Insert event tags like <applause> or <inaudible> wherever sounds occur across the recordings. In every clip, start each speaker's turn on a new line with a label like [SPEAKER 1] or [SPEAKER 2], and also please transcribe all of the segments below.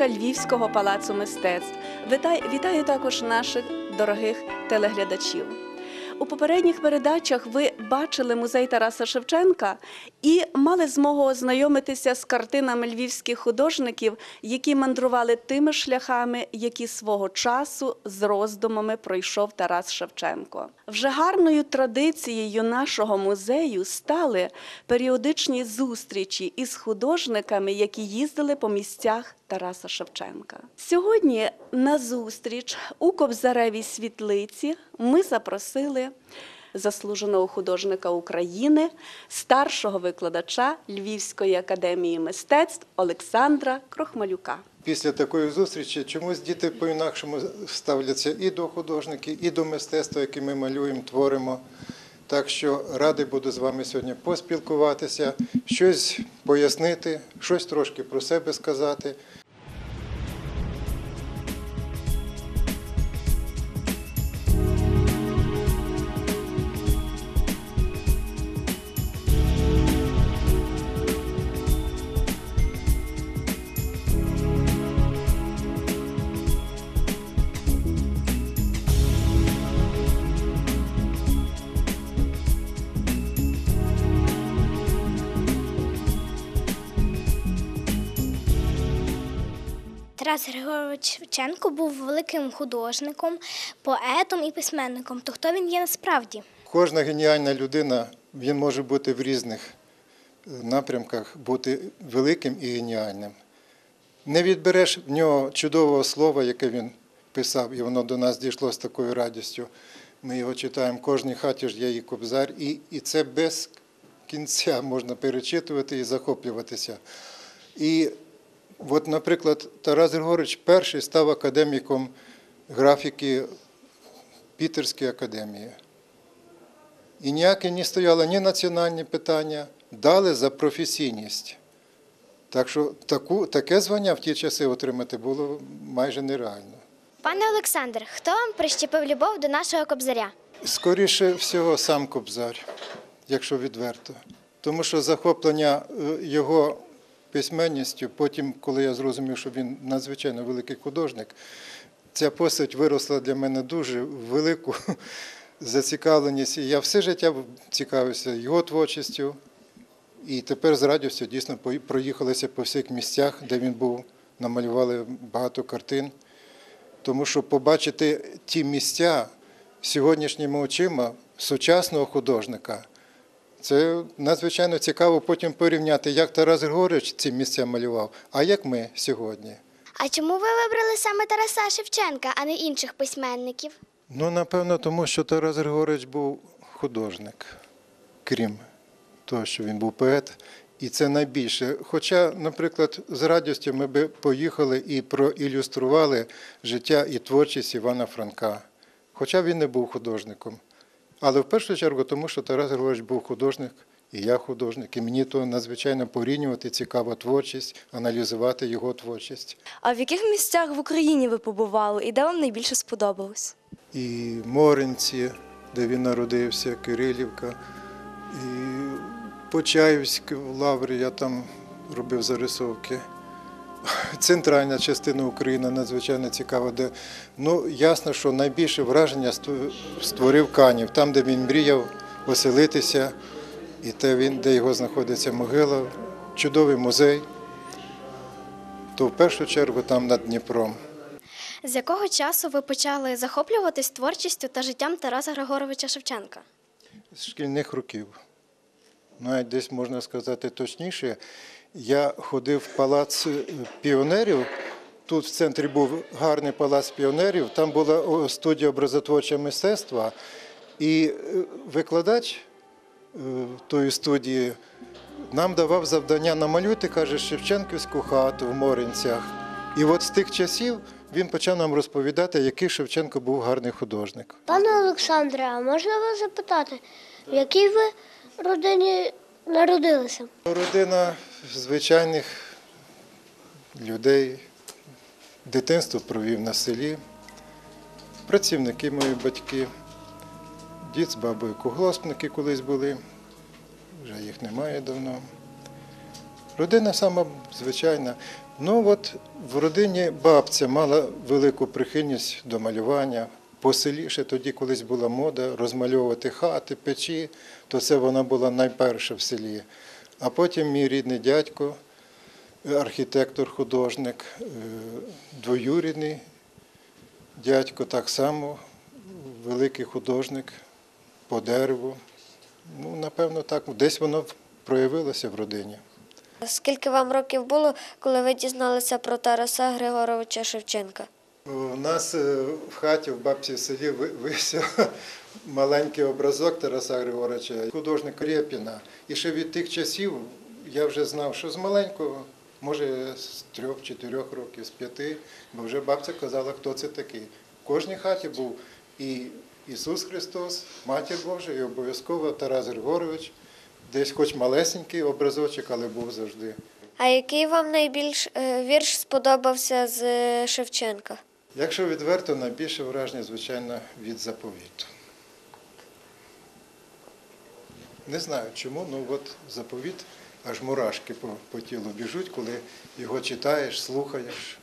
[SPEAKER 1] Шевченка Львівського палацу мистецтв. Вітаю також наших дорогих телеглядачів. У попередніх передачах ви бачили музей Тараса Шевченка і мали змогу ознайомитися з картинами львівських художників, які мандрували тими шляхами, які свого часу з роздумами пройшов Тарас Шевченко. Вже гарною традицією нашого музею стали періодичні зустрічі із художниками, які їздили по місцях Тараса Шевченка. Сьогодні на зустріч у Кобзаревій світлиці ми запросили заслуженого художника України, старшого викладача Львівської академії мистецтв Олександра Крохмалюка.
[SPEAKER 2] Після такої зустрічі чомусь діти по-інакшому ставляться і до художників, і до мистецтва, яке ми малюємо, творимо. Так що радий буду з вами сьогодні поспілкуватися, щось пояснити, щось трошки про себе сказати.
[SPEAKER 3] Шевченко був великим художником, поетом і письменником. То хто він є насправді?
[SPEAKER 2] Кожна геніальна людина він може бути в різних е, напрямках, бути великим і геніальним. Не відбереш в нього чудового слова, яке він писав, і воно до нас дійшло з такою радістю. Ми його читаємо в кожній хаті ж є і кобзар, і, і це без кінця можна перечитувати і захоплюватися. І от, наприклад, Тарас Григорович перший став академіком графіки Пітерської академії. І ніяке не стояло ні національні питання, дали за професійність. Так що таку, таке звання в ті часи отримати було майже нереально.
[SPEAKER 3] Пане Олександр, хто вам прищепив любов до нашого кобзаря?
[SPEAKER 2] Скоріше всього, сам Кобзар, якщо відверто. Тому що захоплення е, його письменністю, потім, коли я зрозумів, що він надзвичайно великий художник, ця постать виросла для мене дуже велику <laughs> зацікавленість. І я все життя цікавився його творчістю. І тепер з радістю дійсно проїхалися по всіх місцях, де він був, намалювали багато картин. Тому що побачити ті місця сьогоднішніми очима сучасного художника, це надзвичайно цікаво потім порівняти, як Тарас Григорович ці місця малював, а як ми сьогодні.
[SPEAKER 3] А чому ви вибрали саме Тараса Шевченка, а не інших письменників?
[SPEAKER 2] Ну, напевно, тому що Тарас Григорович був художник, крім того, що він був поет. І це найбільше. Хоча, наприклад, з радістю ми би поїхали і проілюстрували життя і творчість Івана Франка. Хоча він не був художником. Але в першу чергу, тому що Тарас Григорович був художник, і я художник, і мені то надзвичайно порівнювати цікава творчість, аналізувати його творчість.
[SPEAKER 4] А в яких місцях в Україні ви побували і де вам найбільше сподобалось?
[SPEAKER 2] і Моринці, де він народився, Кирилівка, і Почаївськ в Лаврі, я там робив зарисовки. Центральна частина України надзвичайно цікава, де ну ясно, що найбільше враження створив Канів, там, де він мріяв оселитися, і те він, де його знаходиться могила, чудовий музей. То в першу чергу там над Дніпром.
[SPEAKER 3] З якого часу ви почали захоплюватись творчістю та життям Тараса Григоровича Шевченка?
[SPEAKER 2] З шкільних років. Навіть десь можна сказати точніше. Я ходив в палац е, піонерів. Тут в центрі був гарний палац піонерів, там була студія образотворчого мистецтва. І е, викладач е, тої студії нам давав завдання намалюйте, каже, Шевченківську хату в Моринцях. І от з тих часів він почав нам розповідати, який Шевченко був гарний художник.
[SPEAKER 5] Пане Олександре, а можна вас запитати, в якій ви родині народилися?
[SPEAKER 2] Родина звичайних людей. Дитинство провів на селі. Працівники мої батьки, дід з бабою колгоспники колись були, вже їх немає давно. Родина сама звичайна. Ну от в родині бабця мала велику прихильність до малювання. По селі ще тоді колись була мода розмальовувати хати, печі, то це вона була найперша в селі. А потім мій рідний дядько, е, архітектор, художник, е, двоюрідний дядько так само, великий художник по дереву. Ну, напевно, так. Десь воно проявилося в родині.
[SPEAKER 6] Скільки вам років було, коли ви дізналися про Тараса Григоровича Шевченка?
[SPEAKER 2] У нас е, в хаті в бабці в селі ви- висів маленький образок Тараса Григоровича, художник Рєпіна. І ще від тих часів я вже знав, що з маленького, може з трьох-чотирьох років, з п'яти, бо вже бабця казала, хто це такий. В кожній хаті був і Ісус Христос, Матір Божа, і обов'язково Тарас Григорович. Десь хоч малесенький образочок, але був завжди.
[SPEAKER 6] А який вам найбільш е, вірш сподобався з е, Шевченка?
[SPEAKER 2] Якщо відверто, найбільше враження, звичайно, від заповіту. Не знаю чому, ну от заповіт аж мурашки по, по тілу біжуть, коли його читаєш, слухаєш.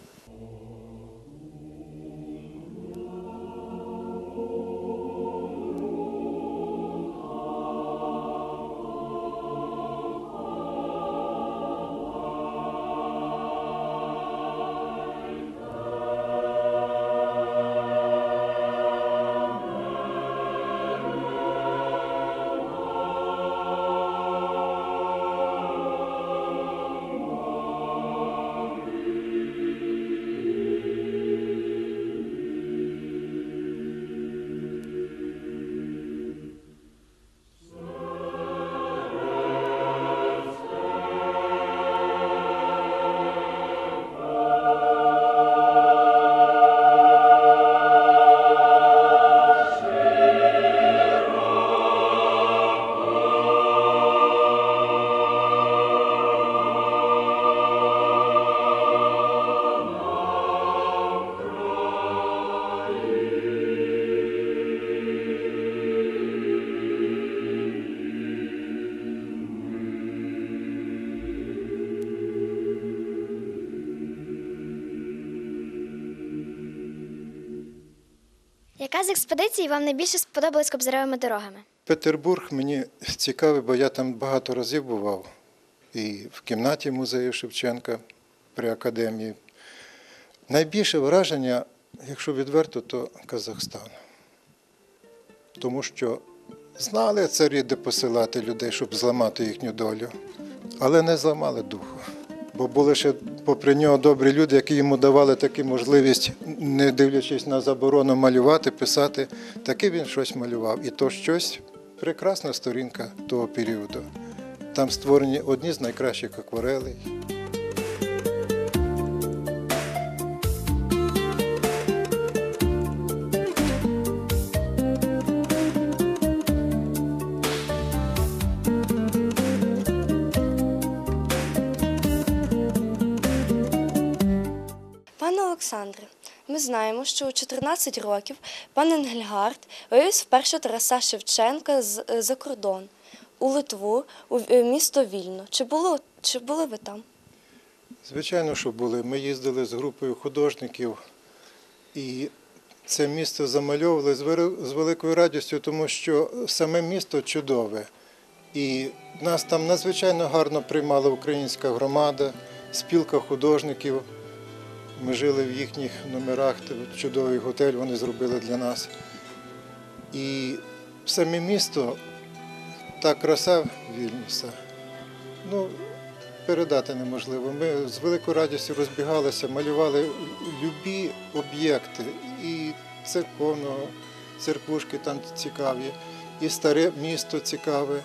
[SPEAKER 3] Яка з експедицій вам найбільше сподобалась кобзаревими дорогами?
[SPEAKER 2] Петербург мені цікавий, бо я там багато разів бував. І в кімнаті музею Шевченка при академії. Найбільше враження, якщо відверто, то Казахстан. Тому що знали царі, де посилати людей, щоб зламати їхню долю, але не зламали духу. Бо були ще попри нього добрі люди, які йому давали таку можливість, не дивлячись на заборону малювати, писати, таки він щось малював. І то щось прекрасна сторінка того періоду. Там створені одні з найкращих акварелей.
[SPEAKER 4] 14 років пан Енгельгард вивіз вперше Тараса Шевченка за кордон у Литву, у е, місто Вільно. Чи, було, чи були ви там?
[SPEAKER 2] Звичайно, що були. Ми їздили з групою художників, і це місто замальовували з великою радістю, тому що саме місто чудове. І нас там надзвичайно гарно приймала українська громада, спілка художників. Ми жили в їхніх номерах, чудовий готель вони зробили для нас. І саме місто, та краса Вільнюса, ну, передати неможливо. Ми з великою радістю розбігалися, малювали любі об'єкти, і церковного, церквушки там цікаві, і старе місто цікаве.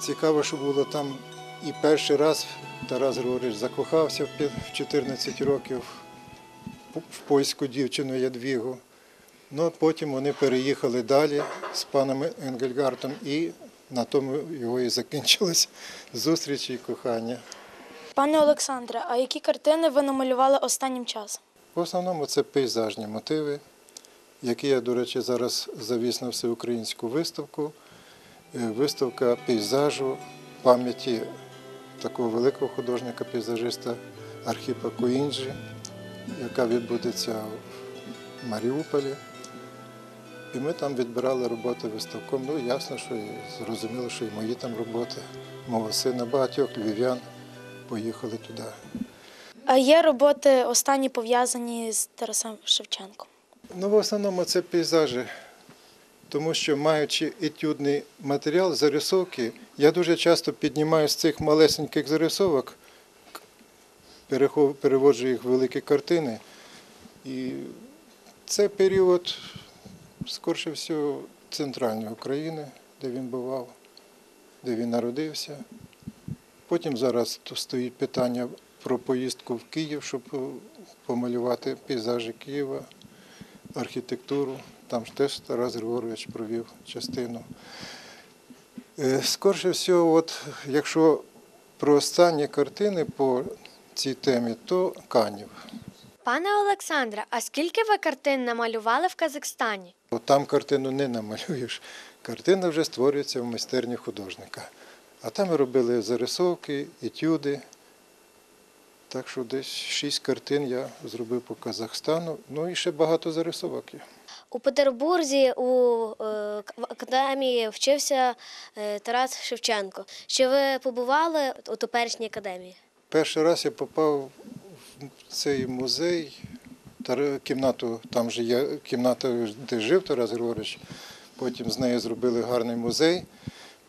[SPEAKER 2] Цікаво, що було там і перший раз Тарас Григорович закохався в 14 років. в польську дівчину Ядвігу. Ну, от потім вони переїхали далі з паном Енгельгартом, і на тому його і закінчилась зустріч і кохання.
[SPEAKER 7] Пане Олександре, а які картини ви намалювали останнім часом?
[SPEAKER 2] В основному це пейзажні мотиви, які я, до речі, зараз завіз на всеукраїнську виставку. Е, Виставка пейзажу пам'яті такого великого художника-пейзажиста Архіпа Куінджі, яка відбудеться в Маріуполі. І ми там відбирали роботи виставком. Ну, ясно, що і зрозуміло, що і мої там роботи. Мого сина багатьох львів'ян поїхали туди.
[SPEAKER 7] А є роботи останні пов'язані з Тарасом Шевченком?
[SPEAKER 2] Ну, в основному це пейзажі, тому що маючи етюдний матеріал, зарисовки, я дуже часто піднімаю з цих малесеньких зарисовок, переводжу їх в великі картини. І це період, скорше всього, центральної України, де він бував, де він народився. Потім зараз стоїть питання про поїздку в Київ, щоб е, помалювати пейзажі Києва архітектуру. Там ж теж Тарас Григорович провів частину. Е, Скорше всього, от, якщо про останні картини по цій темі, то Канів.
[SPEAKER 6] Пане Олександре, а скільки ви картин намалювали в Казахстані?
[SPEAKER 2] Там картину не намалюєш. Картина вже створюється в майстерні художника. А там ми робили зарисовки, етюди. Так що десь шість картин я зробив по Казахстану. Ну і ще багато зарисовок є.
[SPEAKER 6] У Петербурзі у е, академії вчився е, Тарас Шевченко. Чи ви побували у теперішній академії?
[SPEAKER 2] Перший раз я попав в цей музей, кімнату, там же є кімната, де жив Тарас Григорович, потім з нею зробили гарний музей.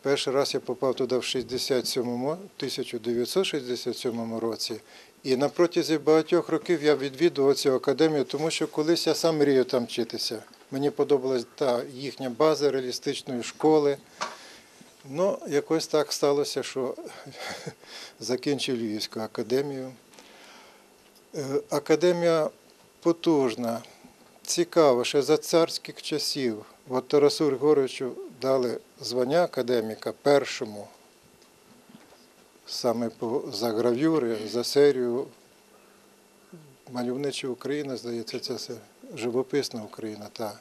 [SPEAKER 2] Перший раз я попав туди в 67-му, 1967 році. І на протязі багатьох років я відвідував цю академію, тому що колись я сам мріяв там вчитися. Мені подобалась та їхня база реалістичної школи. Ну, якось так сталося, що <laughs> закінчив Львівську академію. Е, Академія потужна, цікава, ще за царських часів. От Тарасу Григоровичу дали звання академіка першому, саме за гравюри, за серію Мальовнича Україна, здається, це все живописна Україна. Та.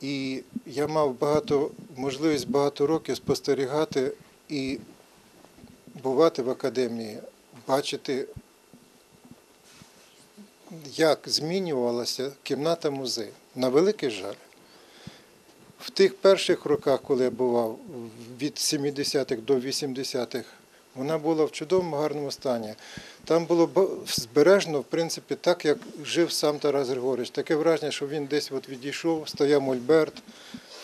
[SPEAKER 2] І я мав багато можливість багато років спостерігати і бувати в академії, бачити, як змінювалася кімната музею. На великий жаль. В тих перших роках, коли я бував, від 70-х до 80-х, вона була в чудовому гарному стані. Там було збережено, в принципі, так, як жив сам Тарас Григорович. Таке враження, що він десь от відійшов, стояв мольберт,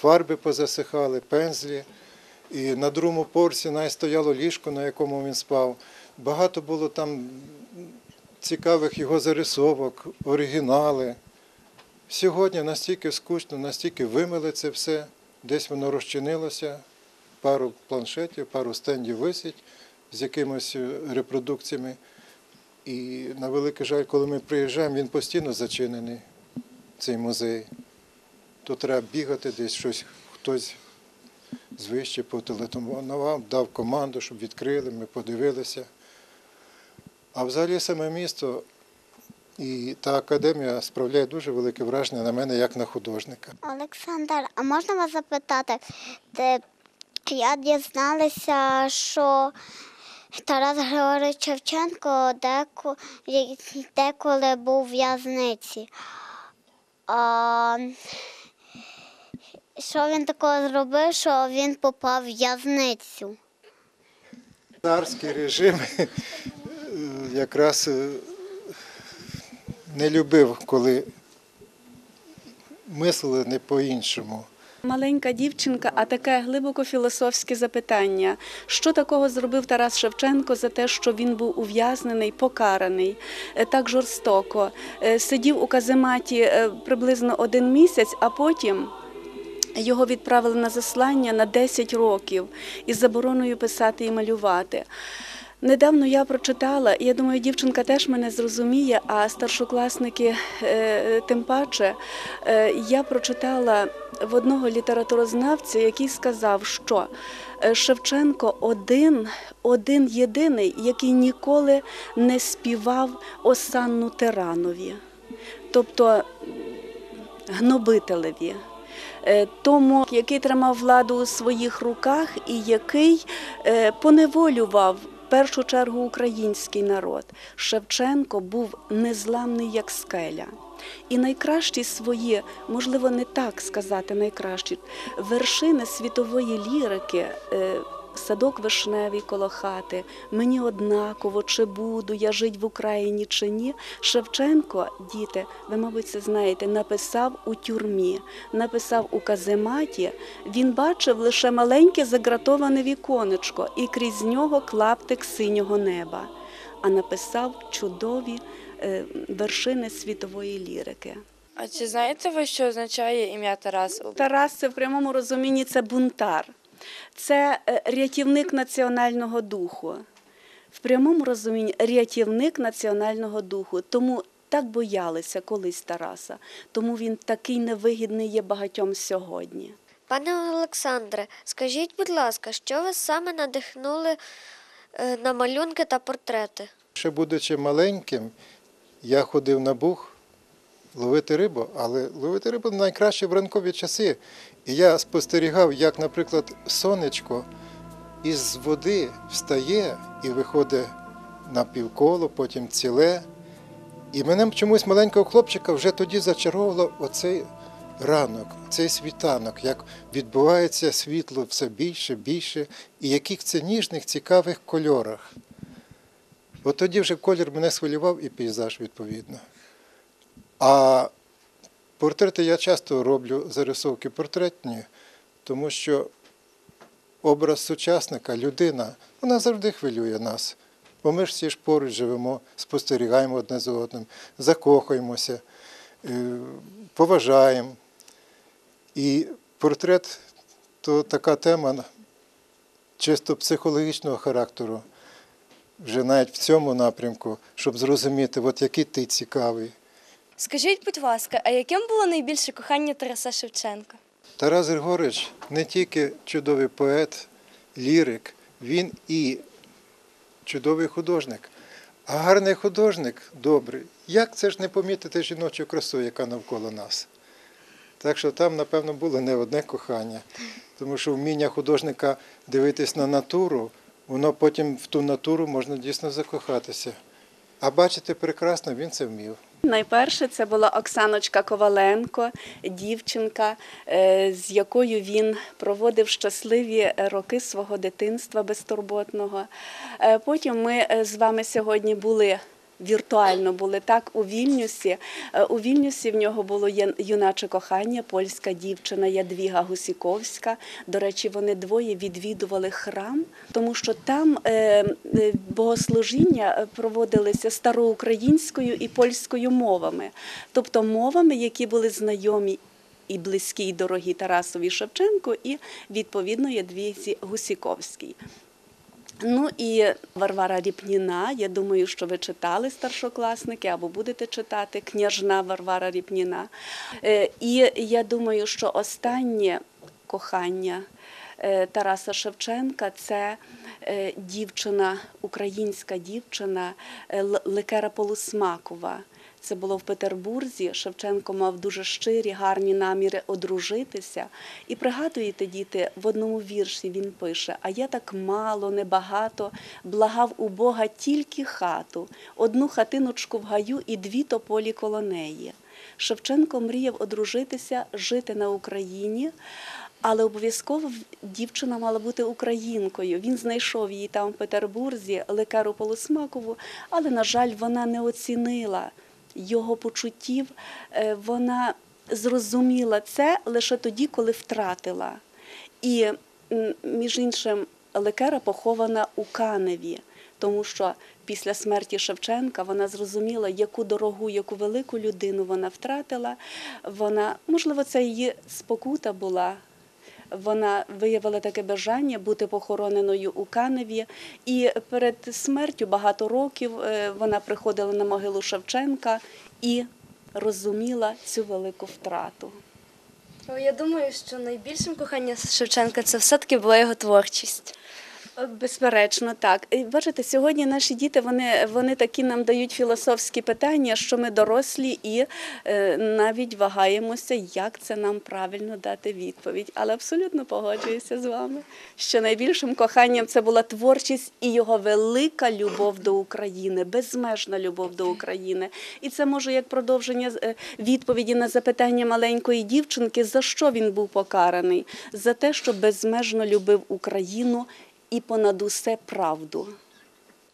[SPEAKER 2] фарби позасихали, пензлі. І на другому поверсі навіть стояло ліжко, на якому він спав. Багато було там цікавих його зарисовок, оригінали. Сьогодні настільки скучно, настільки вимили це все, десь воно розчинилося, пару планшетів, пару стендів висить з якимись е, репродукціями. І на великий жаль, коли ми приїжджаємо, він постійно зачинений, цей музей. То треба бігати десь щось, хтось звище потелефонував, дав команду, щоб відкрили, ми подивилися. А взагалі саме місто і та академія справляє дуже велике враження на мене як на художника.
[SPEAKER 5] Олександр, а можна вас запитати? Де я дізналася, що Тарас Григорович Шевченко деко, деколи був в в'язниці. А, що він такого зробив, що він попав в в'язницю?
[SPEAKER 2] Царський режим е, якраз е, не любив, коли мислили не по-іншому.
[SPEAKER 1] Маленька дівчинка, а таке глибоко філософське запитання. Що такого зробив Тарас Шевченко за те, що він був ув'язнений, покараний е, так жорстоко? Е, Сидів у казематі е, приблизно один місяць, а потім. Його відправили на заслання на 10 років із забороною писати і малювати. Недавно я прочитала, я думаю, дівчинка теж мене зрозуміє, а старшокласники е, тим паче. Е, Я прочитала в одного літературознавця, який сказав, що е, Шевченко один, один єдиний, який ніколи не співав осанну тиранові, тобто гнобителеві. Е, Тому, який тримав владу у своїх руках і який е, поневолював першу чергу український народ. Шевченко був незламний як скеля. І найкращі свої, можливо, не так сказати, найкращі вершини світової лірики. Садок вишневий коло хати, мені однаково, чи буду я жить в Україні чи ні. Шевченко, діти, ви, мабуть, це знаєте, написав у тюрмі, написав у казематі. Він бачив лише маленьке загратоване віконечко і крізь нього клаптик синього неба, а написав чудові е, вершини світової лірики.
[SPEAKER 8] А чи знаєте ви, що означає ім'я Тарас?
[SPEAKER 1] Тарас це в прямому розумінні це бунтар, це е, рятівник національного духу. В прямому розумінні рятівник національного духу. Тому так боялися колись Тараса, тому він такий невигідний є багатьом сьогодні.
[SPEAKER 5] Пане Олександре, скажіть, будь ласка, що вас саме надихнули е, на малюнки та портрети?
[SPEAKER 2] Ще будучи маленьким, я ходив на бух ловити рибу, але ловити рибу найкраще в ранкові часи. І я спостерігав, як, наприклад, сонечко із води встає і виходить на півколо, потім ціле. І мене чомусь маленького хлопчика вже тоді зачаровувало оцей ранок, цей світанок, як відбувається світло все більше, більше, і яких це ніжних, цікавих кольорах. От тоді вже колір мене схвилював і пейзаж відповідно. А портрети я часто роблю зарисовки портретні, тому що образ сучасника, людина, вона завжди хвилює нас. Бо ми ж всі ж поруч живемо, спостерігаємо одне з одним, закохуємося, е, поважаємо. І портрет то така тема чисто психологічного характеру вже навіть в цьому напрямку, щоб зрозуміти, от який ти цікавий.
[SPEAKER 4] Скажіть, будь ласка, а яким було найбільше кохання Тараса Шевченка?
[SPEAKER 2] Тарас Григорович не тільки чудовий поет, лірик, він і чудовий художник. А гарний художник добрий. Як це ж не помітити жіночу красу, яка навколо нас? Так що там, напевно, було не одне кохання, тому що вміння художника дивитись на натуру, воно потім в ту натуру можна дійсно закохатися. А бачити прекрасно він це вмів.
[SPEAKER 1] Найперше це була Оксаночка Коваленко, дівчинка, е, з якою він проводив щасливі роки свого дитинства безтурботного. Е, Потім ми е, з вами сьогодні були. Віртуально були так у Вільнюсі. Е, У Вільнюсі в нього було юначе кохання, польська дівчина Ядвіга Гусіковська. До речі, вони двоє відвідували храм, тому що там е, е, богослужіння проводилися староукраїнською і польською мовами, тобто мовами, які були знайомі. І близькі, і дорогі Тарасові Шевченку, і відповідно Ядвізі Гусіковській. Ну і Варвара Ріпніна. Я думаю, що ви читали старшокласники або будете читати княжна Варвара Ріпніна. Е, І я думаю, що останнє кохання е, Тараса Шевченка це е, дівчина, українська дівчина Лекера Полусмакова. Це було в Петербурзі. Шевченко мав дуже щирі, гарні наміри одружитися. І пригадуєте, діти, в одному вірші він пише: А я так мало, небагато, благав у Бога тільки хату, одну хатиночку в гаю і дві тополі коло неї. Шевченко мріяв одружитися, жити на Україні. Але обов'язково дівчина мала бути українкою. Він знайшов її там в Петербурзі, лекару Полусмакову, але, на жаль, вона не оцінила його почуттів. Е, Вона зрозуміла це лише тоді, коли втратила. І, між іншим, лекера похована у Каневі, тому що після смерті Шевченка вона зрозуміла, яку дорогу, яку велику людину вона втратила. Вона, можливо, це її спокута була. Вона виявила таке бажання бути похороненою у Каневі. І перед смертю багато років е, вона приходила на могилу Шевченка і розуміла цю велику втрату.
[SPEAKER 4] Я думаю, що найбільшим коханням Шевченка це все-таки була його творчість.
[SPEAKER 1] Безперечно, так. І бачите, сьогодні наші діти вони, вони такі нам дають філософські питання, що ми дорослі і е, навіть вагаємося, як це нам правильно дати відповідь. Але абсолютно погоджуюся з вами, що найбільшим коханням це була творчість і його велика любов до України, безмежна любов до України. І це може як продовження е, відповіді на запитання маленької дівчинки, за що він був покараний? За те, що безмежно любив Україну і понад усе правду.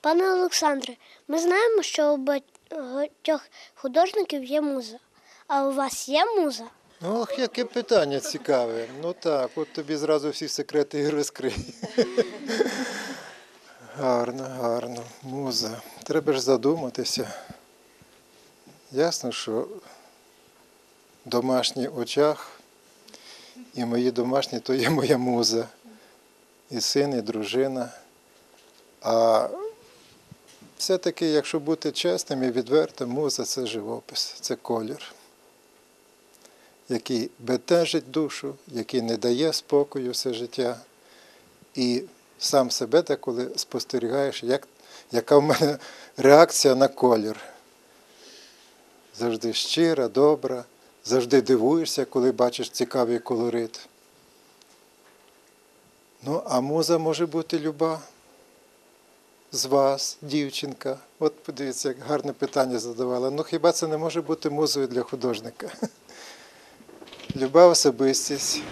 [SPEAKER 3] Пане Олександре, ми знаємо, що у багатьох художників є муза. А у вас є муза?
[SPEAKER 2] Ох, яке питання цікаве. Ну так, от тобі зразу всі секрети і розкрий. <laughs> Гарно, гарно. Муза. Треба ж задуматися. Ясно, що домашній очах і мої домашні то є моя муза. І син, і дружина. А все-таки, якщо бути чесним і відвертим, муза це живопис, це колір який бентежить душу, який не дає спокою все життя. І сам себе деколи спостерігаєш, як, яка в мене реакція на колір. Завжди щира, добра, завжди дивуєшся, коли бачиш цікавий колорит. Ну, а муза може бути люба з вас, дівчинка. От подивіться, як гарне питання задавала. Ну хіба це не може бути музою для художника? <laughs> Люба особистість.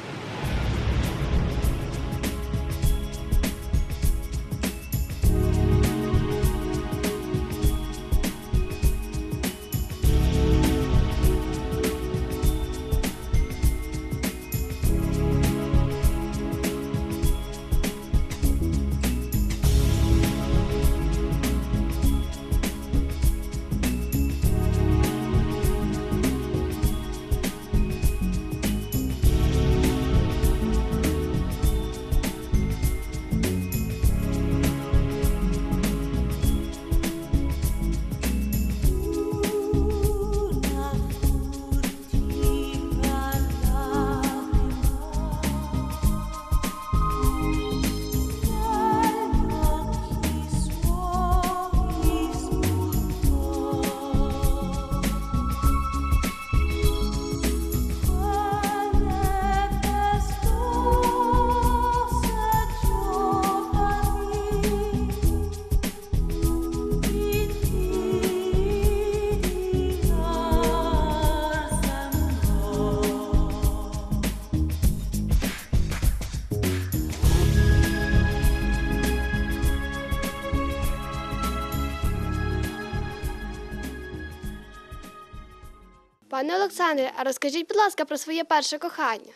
[SPEAKER 9] Пане Олександре, а розкажіть, будь ласка, про своє перше кохання.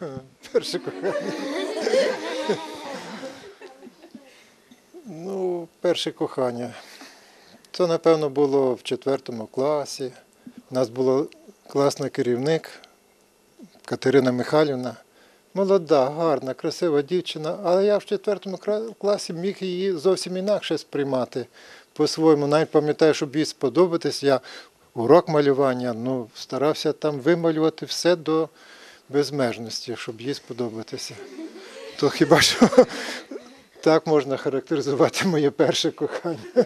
[SPEAKER 9] <laughs>
[SPEAKER 2] Перше кохання. Ну, перше кохання. Це, напевно, було в четвертому класі. У нас була класний керівник Катерина Михайлівна. Молода, гарна, красива дівчина, але я в четвертому класі міг її зовсім інакше сприймати по-своєму. Навіть пам'ятаю, щоб їй сподобатись, я урок малювання ну, старався там вималювати все до безмежності, щоб їй сподобатися. То хіба що <laughs> так можна характеризувати моє перше кохання.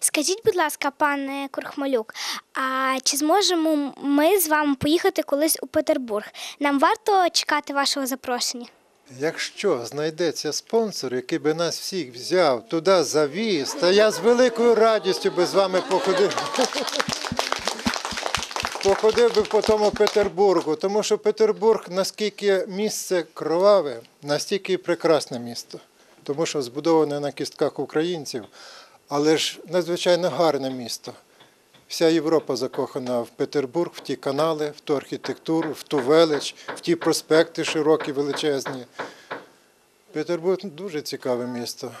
[SPEAKER 3] Скажіть, будь ласка, пане Курхмалюк, а чи зможемо ми з вами поїхати колись у Петербург? Нам варто чекати вашого запрошення?
[SPEAKER 2] Якщо знайдеться спонсор, який би нас всіх взяв, туди завіз, то я з великою радістю би з вами походив. <laughs> Походив би по тому Петербургу, тому що Петербург, наскільки місце кроваве, настільки і прекрасне місто, тому що збудоване на кістках українців, але ж надзвичайно гарне місто. Вся Європа закохана в Петербург, в ті канали, в ту архітектуру, в ту велич, в ті проспекти широкі, величезні. Петербург дуже цікаве місто.